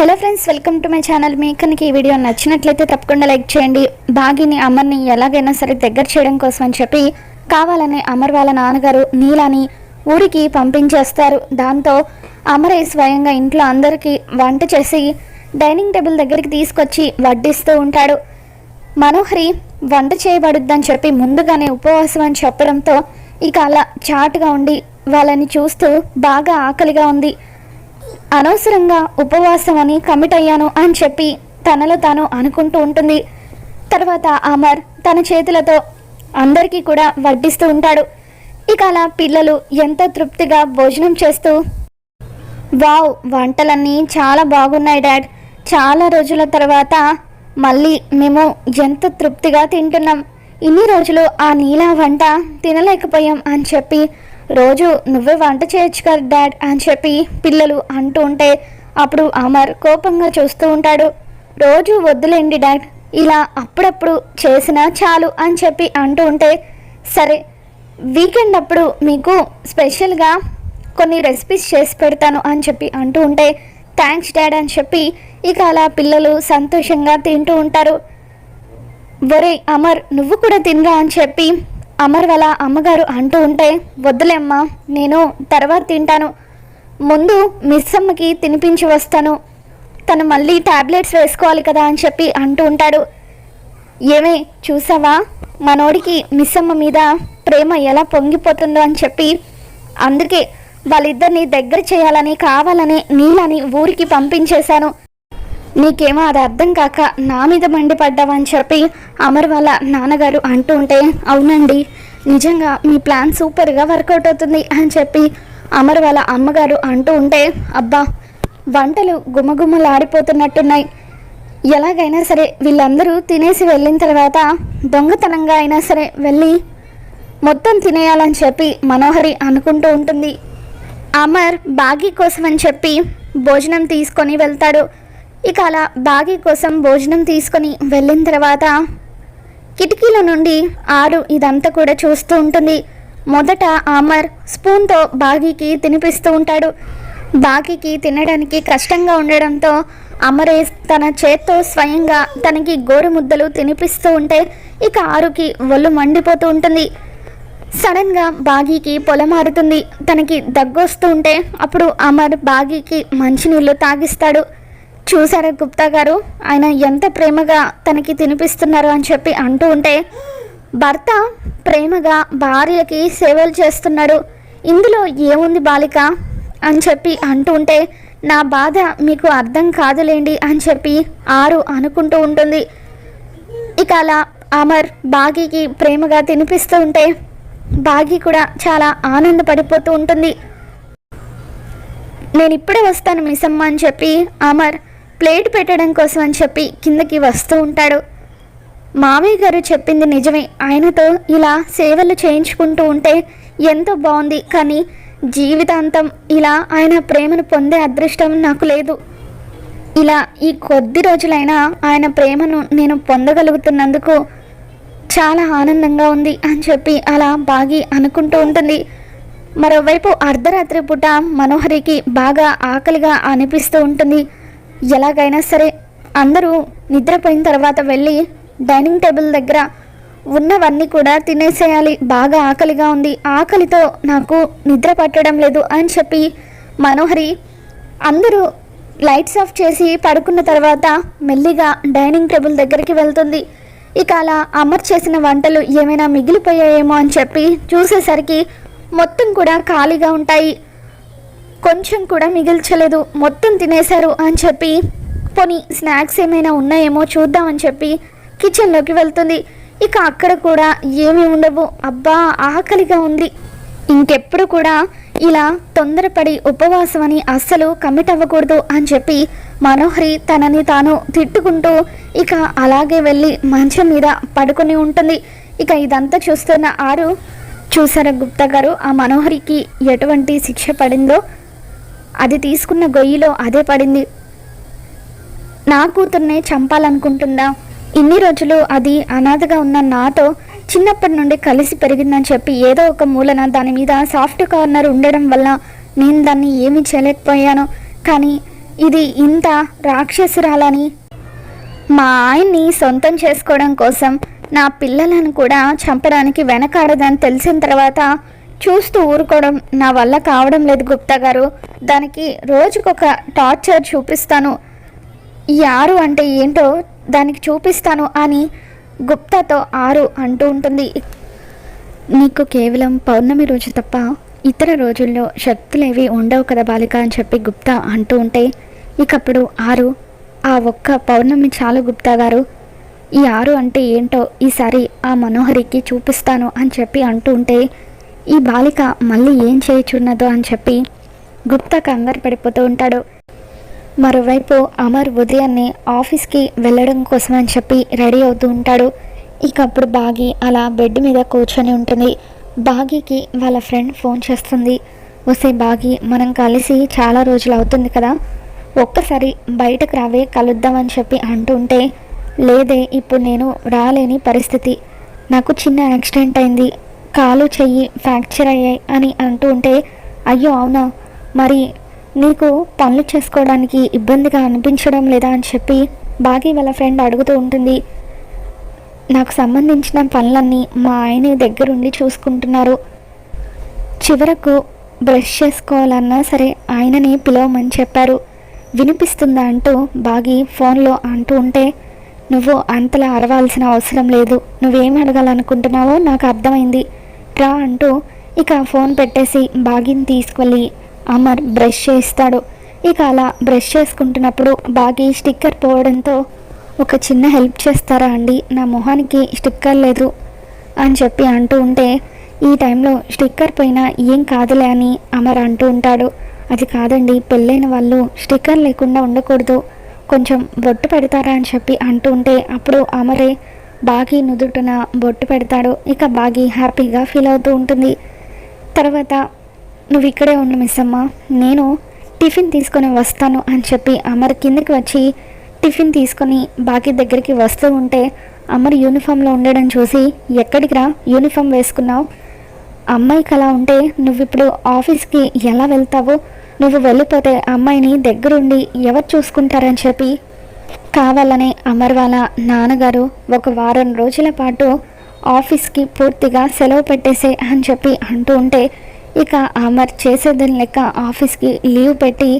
Hello friends welcome to my channel మీ కనుక ఈ video నచ్చినట్లయితే తప్పకుండా లైక్ చేయండి. బాగిని అమర్ని ఎలాగైనా సరే దగ్గర చేయడం కోసం అని చెప్పి కావాలని అమర్ వాళ్ళ నాన్నగారు నీలాని ఊరికి పంపించేస్తారు. దాంతో అమరే స్వయంగా ఇంట్లో అందరికీ వంట చేసి డైనింగ్ టేబుల్ దగ్గరికి తీసుకొచ్చి వడ్డిస్తూ ఉంటాడు. మనోహరి వంట చేయబడుద్దని చెప్పి ముందుగానే ఉపవాసం అని చెప్పడంతో ఇక అలా చాటుగా ఉండి వాళ్ళని చూస్తూ బాగా ఆకలిగా ఉంది. అనవసరంగా ఉపవాసం అని కమిట్ అయ్యాను అని చెప్పి తనలో తాను అనుకుంటూ ఉంటుంది. తర్వాత అమర్ తన చేతులతో అందరికీ కూడా వడ్డిస్తూ ఉంటాడు. ఇక అలా పిల్లలు ఎంత తృప్తిగా భోజనం చేస్తూ వావ్ వంటలన్నీ చాలా బాగున్నాయి డాడ్. చాలా రోజుల తర్వాత మళ్ళీ మేము ఎంత తృప్తిగా తింటున్నాం. ఇన్ని రోజులు ఆ నీలా వంట తినలేకపోయాం అని చెప్పి రోజు నువ్వే వంట చేయొచ్చు కదా డాడ్ అని చెప్పి పిల్లలు అంటూ ఉంటే అప్పుడు అమర్ కోపంగా చూస్తూ ఉంటాడు. రోజు వద్దులేండి డాడ్ ఇలా అప్పుడప్పుడు చేసినా చాలు అని చెప్పి అంటూ ఉంటే సరే వీకెండ్ అప్పుడు మీకు స్పెషల్గా కొన్ని రెసిపీస్ చేసి పెడతాను అని చెప్పి అంటూ ఉంటే థ్యాంక్స్ డాడ్ అని చెప్పి ఇక అలా పిల్లలు సంతోషంగా తింటూ ఉంటారు. ఒరే అమర్ నువ్వు కూడా తినరా అని చెప్పి అమర్ వాళ్ళ అమ్మగారు అంటూ ఉంటే వద్దులేమ్మా నేను తర్వాత తింటాను. ముందు మిస్ అమ్మకి తినిపించి వస్తాను. తను మళ్ళీ ట్యాబ్లెట్స్ వేసుకోవాలి కదా అని చెప్పి అంటూ ఉంటాడు. ఏమే చూసావా? మనోడికి మిస్ అమ్మ మీద ప్రేమ ఎలా పొంగిపోతుందో అని చెప్పి అందుకే వాళ్ళిద్దరిని దగ్గర చేయాలని కావాలని నీళ్ళని ఊరికి పంపించేశాను. నీకేమో అది అర్థం కాక నా మీద మండిపడ్డావని చెప్పి అమర్ వాళ్ళ నాన్నగారు అంటూ ఉంటే అవునండి నిజంగా మీ ప్లాన్ సూపర్గా వర్కౌట్ అవుతుంది అని చెప్పి అమర్ వాళ్ళ అమ్మగారు అంటూ ఉంటే అబ్బా వంటలు గుమగుమలాడిపోతున్నట్టున్నాయి. ఎలాగైనా సరే వీళ్ళందరూ తినేసి వెళ్ళిన తర్వాత దొంగతనంగా అయినా సరే వెళ్ళి మొత్తం తినేయాలని చెప్పి మనోహరి అనుకుంటూ ఉంటుంది. అమర్ బాగీ కోసం అని చెప్పి భోజనం తీసుకొని వెళ్తాడు. ఇక అలా బాగీ కోసం భోజనం తీసుకొని వెళ్ళిన తర్వాత కిటికీల నుండి ఆరు ఇదంతా కూడా చూస్తూ ఉంటుంది. మొదట అమర్ స్పూన్తో బాగీకి తినిపిస్తూ ఉంటాడు. బాగీకి తినడానికి కష్టంగా ఉండడంతో అమరే తన చేత్తో స్వయంగా తనకి గోరు ముద్దలు తినిపిస్తూ ఉంటే ఇక ఆరుకి ఒళ్ళు మండిపోతూ ఉంటుంది. సడన్గా బాగీకి పొలమారుతుంది. తనకి దగ్గొస్తూ ఉంటే అప్పుడు అమర్ బాగీకి మంచినీళ్ళు తాగిస్తాడు. చూసారా గుప్తా గారు? ఆయన ఎంత ప్రేమగా తనకి తినిపిస్తున్నారు అని చెప్పి అంటూ ఉంటే భర్త ప్రేమగా భార్యకి సేవలు చేస్తున్నాడు. ఇందులో ఏముంది బాలిక? అని చెప్పి అంటూ ఉంటే నా బాధ మీకు అర్థం కాదులేండి అని చెప్పి ఆరు అనుకుంటూ ఉంటుంది. ఇక అలా అమర్ బాగీకి ప్రేమగా తినిపిస్తూ ఉంటే బాగి కూడా చాలా ఆనందపడిపోతూ ఉంటుంది. నేను ఇప్పుడే వస్తాను మిసమ్మ అని చెప్పి అమర్ ప్లేట్ పెట్టడం కోసం అని చెప్పి కిందకి వస్తూ ఉంటాడు. మామయ్య గారు చెప్పింది నిజమే. ఆయనతో ఇలా సేవలు చేయించుకుంటూ ఉంటే ఎంతో బాగుంది. కానీ జీవితాంతం ఇలా ఆయన ప్రేమను పొందే అదృష్టం నాకు లేదు. ఇలా ఈ కొద్ది రోజులైనా ఆయన ప్రేమను నేను పొందగలుగుతున్నందుకు చాలా ఆనందంగా ఉంది అని చెప్పి అలా బాగి అనుకుంటూ ఉంటుంది. మరోవైపు అర్ధరాత్రి పూట మనోహరికి బాగా ఆకలిగా అనిపిస్తూ ఉంటుంది. ఎలాగైనా సరే అందరూ నిద్రపోయిన తర్వాత వెళ్ళి డైనింగ్ టేబుల్ దగ్గర ఉన్నవన్నీ కూడా తినేసేయాలి. బాగా ఆకలిగా ఉంది. ఆకలితో నాకు నిద్ర పట్టడం లేదు అని చెప్పి మనోహరి అందరూ లైట్స్ ఆఫ్ చేసి పడుకున్న తర్వాత మెల్లిగా డైనింగ్ టేబుల్ దగ్గరికి వెళ్తుంది. ఇక అలా అమర్ చేసిన వంటలు ఏమైనా మిగిలిపోయాయేమో అని చెప్పి చూసేసరికి మొత్తం కూడా ఖాళీగా ఉంటాయి. కొంచెం కూడా మిగిల్చలేదు. మొత్తం తినేశారు అని చెప్పి పోనీ స్నాక్స్ ఏమైనా ఉన్నాయేమో చూద్దామని చెప్పి కిచెన్లోకి వెళ్తుంది. ఇక అక్కడ కూడా ఏమీ ఉండవు. అబ్బా ఆకలిగా ఉంది. ఇంకెప్పుడు కూడా ఇలా తొందరపడి ఉపవాసం అని అస్సలు కమిట్ అవ్వకూడదు అని చెప్పి మనోహరి తనని తాను తిట్టుకుంటూ ఇక అలాగే వెళ్ళి మంచం మీద పడుకొని ఉంటుంది. ఇక ఇదంతా చూస్తున్న ఆరు చూసారా గుప్తా గారు ఆ మనోహరికి ఎటువంటి శిక్ష పడిందో? అది తీసుకున్న గొయ్యిలో అదే పడింది. నా కూతుర్నే చంపాలనుకుంటుందా? ఇన్ని రోజులు అది అనాథగా ఉన్న నాతో చిన్నప్పటి నుండి కలిసి పెరిగిందని చెప్పి ఏదో ఒక మూలన దాని మీద సాఫ్ట్ కార్నర్ ఉండడం వల్ల నేను దాన్ని ఏమీ చేయలేకపోయాను. కానీ ఇది ఇంత రాక్షసురాలని మా ఆయన్ని సొంతం చేసుకోవడం కోసం నా పిల్లలను కూడా చంపడానికి వెనకాడదని తెలిసిన తర్వాత చూస్తూ ఊరుకోవడం నా వల్ల కావడం లేదు గుప్తా గారు. దానికి రోజుకొక టార్చర్ చూపిస్తాను. ఈ ఆరు అంటే ఏంటో దానికి చూపిస్తాను అని గుప్తాతో ఆరు అంటూ ఉంటుంది. నీకు కేవలం పౌర్ణమి రోజు తప్ప ఇతర రోజుల్లో శక్తులేవి ఉండవు కదా బాలిక అని చెప్పి గుప్తా అంటూ ఉంటే ఇకప్పుడు ఆరు ఆ ఒక్క పౌర్ణమి చాలు గుప్తా గారు. ఈ ఆరు అంటే ఏంటో ఈసారి ఆ మనోహరికి చూపిస్తాను అని చెప్పి అంటూ ఉంటే ఈ బాలిక మళ్ళీ ఏం చేయుచున్నదో అని చెప్పి గుప్తా కంగారు పడిపోతూ ఉంటాడు. మరోవైపు అమర్ ఉదయాన్నే ఆఫీస్కి వెళ్ళడం కోసం అని చెప్పి రెడీ అవుతూ ఉంటాడు. ఇక అప్పుడు బాగి అలా బెడ్ మీద కూర్చొని ఉంటుంది. బాగీకి వాళ్ళ ఫ్రెండ్ ఫోన్ చేస్తుంది. వస్తే బాగి మనం కలిసి చాలా రోజులు అవుతుంది కదా. ఒక్కసారి బయటకు రావే కలుద్దామని చెప్పి అంటుంటే లేదే ఇప్పుడు నేను రాలేని పరిస్థితి. నాకు చిన్న యాక్సిడెంట్ అయింది. కాలు చెయ్యి ఫ్రాక్చర్ అయ్యాయి అని అంటూ ఉంటే అయ్యో అవునా? మరి నీకు పనులు చేసుకోవడానికి ఇబ్బందిగా అనిపించడం లేదా అని చెప్పి బాగి వాళ్ళ ఫ్రెండ్ అడుగుతూ ఉంటుంది. నాకు సంబంధించిన పనులన్నీ మా ఆయన దగ్గరుండి చూసుకుంటున్నారు. చివరకు బ్రష్ చేసుకోవాలన్నా సరే ఆయనని పిలవమని చెప్పారు. వినిపిస్తుందా? అంటూ బాగి ఫోన్లో అంటూ ఉంటే నువ్వు అంతలా అరవాల్సిన అవసరం లేదు. నువ్వేం అడగాలనుకుంటున్నావో నాకు అర్థమైంది. రా అంటూ ఇక ఫోన్ పెట్టేసి బాగిని తీసుకెళ్ళి అమర్ బ్రష్ చేస్తాడు ఇక అలా బ్రష్ చేసుకుంటున్నప్పుడు బాగి స్టిక్కర్ పోవడంతో ఒక చిన్న హెల్ప్ చేస్తారా అండి? నా మొహానికి స్టిక్కర్ లేదు అని చెప్పి అంటూ ఉంటే ఈ టైంలో స్టిక్కర్ పోయినా ఏం కాదులే అని అమర్ అంటూ ఉంటాడు. అది కాదండి పెళ్ళైన వాళ్ళు స్టిక్కర్ లేకుండా ఉండకూడదు. కొంచెం బొట్టు పెడతారా అని చెప్పి అంటూ ఉంటే అప్పుడు అమరే బాగి నుదుటన బొట్టు పెడతాడు. ఇక బాగి హ్యాపీగా ఫీల్ అవుతూ ఉంటుంది. తర్వాత నువ్వు ఇక్కడే ఉండు మిస్ అమ్మ నేను టిఫిన్ తీసుకొని వస్తాను అని చెప్పి అమర్ కిందకి వచ్చి టిఫిన్ తీసుకొని బాకీ దగ్గరికి వస్తూ ఉంటే అమర్ యూనిఫామ్లో ఉండడం చూసి ఎక్కడికి రా? యూనిఫామ్ వేసుకున్నావు. అమ్మాయికి అలా ఉంటే నువ్వు ఇప్పుడు ఆఫీస్కి ఎలా వెళ్తావు? నువ్వు వెళ్ళిపోతే అమ్మాయిని దగ్గరుండి ఎవరు చూసుకుంటారని చెప్పి కావాలనే అమర్ వాళ్ళ నాన్నగారు ఒక వారం రోజుల పాటు ఆఫీస్కి పూర్తిగా సెలవు పెట్టేసే అని చెప్పి అంటూ ఉంటే ఇక అమర్ చేసేదని లెక్క ఆఫీస్కి లీవ్ పెట్టి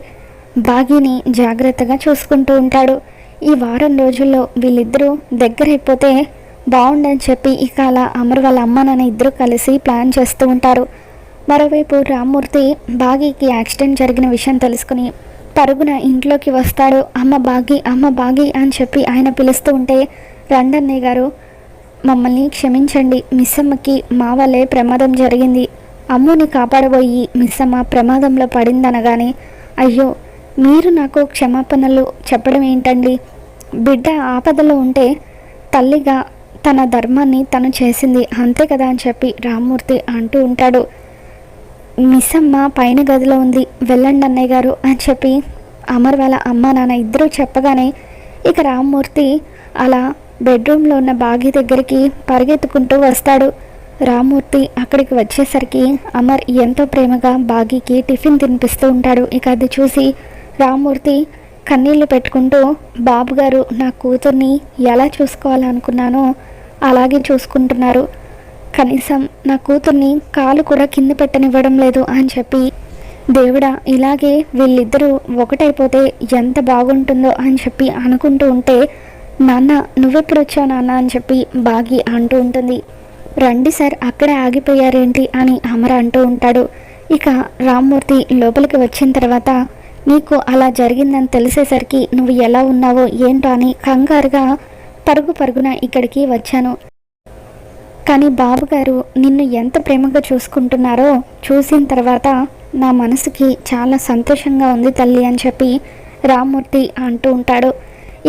బాగీని జాగ్రత్తగా చూసుకుంటూ ఉంటాడు. ఈ వారం రోజుల్లో వీళ్ళిద్దరూ దగ్గరైపోతే బాగుండని చెప్పి ఇక అలా అమర్ వాళ్ళ అమ్మ నాన్న ఇద్దరు కలిసి ప్లాన్ చేస్తూ ఉంటారు. మరోవైపు రామ్మూర్తి బాగీకి యాక్సిడెంట్ జరిగిన విషయం తెలుసుకుని పరుగున ఇంట్లోకి వస్తాడు. అమ్మ బాగి అమ్మ బాగి అని చెప్పి ఆయన పిలుస్తూ ఉంటే రండన్నయ్య గారు మమ్మల్ని క్షమించండి. మిస్సమ్మకి మా వల్లే ప్రమాదం జరిగింది. అమ్ముని కాపాడబోయి మిస్సమ్మ ప్రమాదంలో పడిందనగానే అయ్యో మీరు నాకు క్షమాపణలు చెప్పడం ఏంటండి? బిడ్డ ఆపదలో ఉంటే తల్లిగా తన ధర్మాన్ని తను చేసింది అంతే కదా అని చెప్పి రామ్మూర్తి అంటూ ఉంటాడు. మిస్సమ్మ పైన గదిలో ఉంది. వెళ్ళండి అన్నయ్య గారు అని చెప్పి అమర్ వాళ్ళ అమ్మ నాన్న ఇద్దరూ చెప్పగానే ఇక రామ్మూర్తి అలా బెడ్రూమ్లో ఉన్న బాగి దగ్గరికి పరిగెత్తుకుంటూ వస్తాడు. రామ్మూర్తి అక్కడికి వచ్చేసరికి అమర్ ఎంతో ప్రేమగా బాగీకి టిఫిన్ తినిపిస్తూ ఉంటాడు. ఇక అది చూసి రామ్మూర్తి కన్నీళ్ళు పెట్టుకుంటూ బాబు గారు నా కూతుర్ని ఎలా చూసుకోవాలనుకున్నానో అలాగే చూసుకుంటున్నారు. కనీసం నా కూతుర్ని కాలు కూడా కింద పెట్టనివ్వడం లేదు అని చెప్పి దేవుడా ఇలాగే వీళ్ళిద్దరూ ఒకటైపోతే ఎంత బాగుంటుందో అని చెప్పి అనుకుంటూ ఉంటే నాన్న నువ్వెప్పుడు వచ్చావు నాన్న? అని చెప్పి బాగి అంటూ ఉంటుంది. రండి సార్ అక్కడే ఆగిపోయారేంటి? అని అమర అంటూ ఉంటాడు. ఇక రామ్మూర్తి లోపలికి వచ్చిన తర్వాత నీకు అలా జరిగిందని తెలిసేసరికి నువ్వు ఎలా ఉన్నావో ఏంటో అని కంగారుగా పరుగు పరుగున ఇక్కడికి వచ్చాను. కానీ బాబుగారు నిన్ను ఎంత ప్రేమగా చూసుకుంటున్నారో చూసిన తర్వాత నా మనసుకి చాలా సంతోషంగా ఉంది తల్లి అని చెప్పి రామ్మూర్తి అంటూ ఉంటాడు.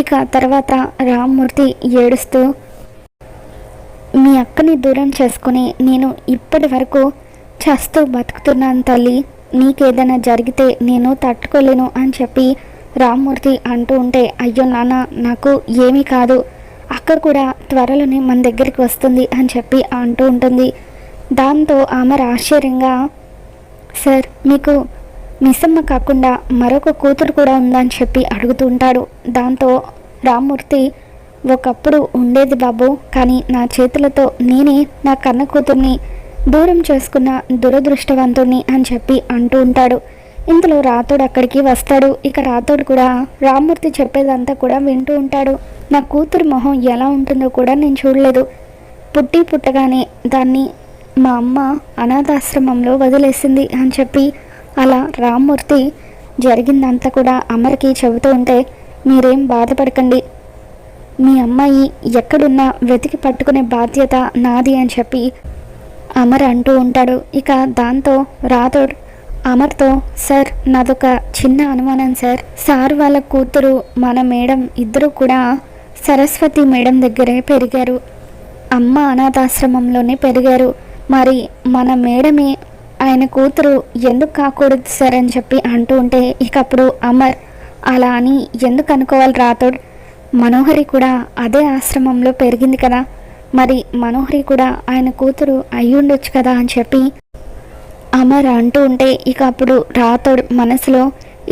ఇక తర్వాత రామ్మూర్తి ఏడుస్తూ మీ అక్కని దూరం చేసుకుని నేను ఇప్పటి వరకు చస్తూ బతుకుతున్నాను తల్లి. నీకేదైనా జరిగితే నేను తట్టుకోలేను అని చెప్పి రామ్మూర్తి అంటూ ఉంటే అయ్యో నాన్న నాకు ఏమీ కాదు. అక్క కూడా త్వరలోనే మన దగ్గరికి వస్తుంది అని చెప్పి అంటూ ఉంటుంది. దాంతో ఆమె ఆశ్చర్యంగా సార్ మీకు మిస్సమ్మ కాకుండా మరొక కూతురు కూడా ఉందని చెప్పి అడుగుతూ ఉంటాడు. దాంతో రామ్మూర్తి ఒకప్పుడు ఉండేది బాబు కానీ నా చేతులతో నేనే నా కన్న కూతుర్ని దూరం చేసుకున్న దురదృష్టవంతుణ్ణి అని చెప్పి అంటూ ఉంటాడు. ఇందులో రాతోడు అక్కడికి వస్తాడు. ఇక రాతోడు కూడా రామ్మూర్తి చెప్పేదంతా కూడా వింటూ ఉంటాడు. నా కూతురు మొహం ఎలా ఉంటుందో కూడా నేను చూడలేదు. పుట్టి పుట్టగానే దాన్ని మా అమ్మ అనాథాశ్రమంలో వదిలేసింది అని చెప్పి అలా రామ్మూర్తి జరిగిందంతా కూడా అమర్కి చెబుతూ ఉంటే మీరేం బాధపడకండి. మీ అమ్మాయి ఎక్కడున్నా వెతికి పట్టుకునే బాధ్యత నాది అని చెప్పి అమర్ అంటూ ఉంటాడు. ఇక దాంతో రాథోడ్ అమర్తో సార్ నాదొక చిన్న అనుమానం సార్. సార్ వాళ్ళ కూతురు మన మేడం ఇద్దరు కూడా సరస్వతి మేడం దగ్గరే పెరిగారు. అమ్మ అనాథాశ్రమంలోనే పెరిగారు. మరి మన మేడమే ఆయన కూతురు ఎందుకు కాకూడదు సార్? అని చెప్పి అంటూ ఉంటే ఇక అప్పుడు అమర్ అలా అని ఎందుకు అనుకోవాలి రాతోడ్ మనోహరి కూడా అదే ఆశ్రమంలో పెరిగింది కదా. మరి మనోహరి కూడా ఆయన కూతురు అయ్యుండొచ్చు కదా? అని చెప్పి అమర్ అంటూ ఉంటే ఇక అప్పుడు రాతోడు మనసులో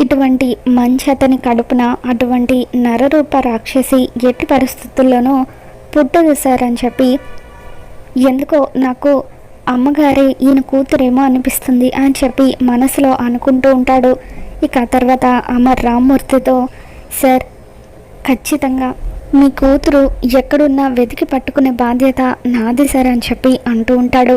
ఇటువంటి మంచి అతని కడుపున అటువంటి నరరూప రాక్షసి ఎట్టి పరిస్థితుల్లోనూ పుట్టదు సార్ అని చెప్పి ఎందుకో నాకు అమ్మగారే ఈయన కూతురేమో అనిపిస్తుంది అని చెప్పి మనసులో అనుకుంటూ ఉంటాడు. ఇక తర్వాత అమర్ రామ్మూర్తితో సార్ ఖచ్చితంగా మీ కూతురు ఎక్కడున్నా వెతికి పట్టుకునే బాధ్యత నాది సార్ అని చెప్పి అంటూ ఉంటాడు.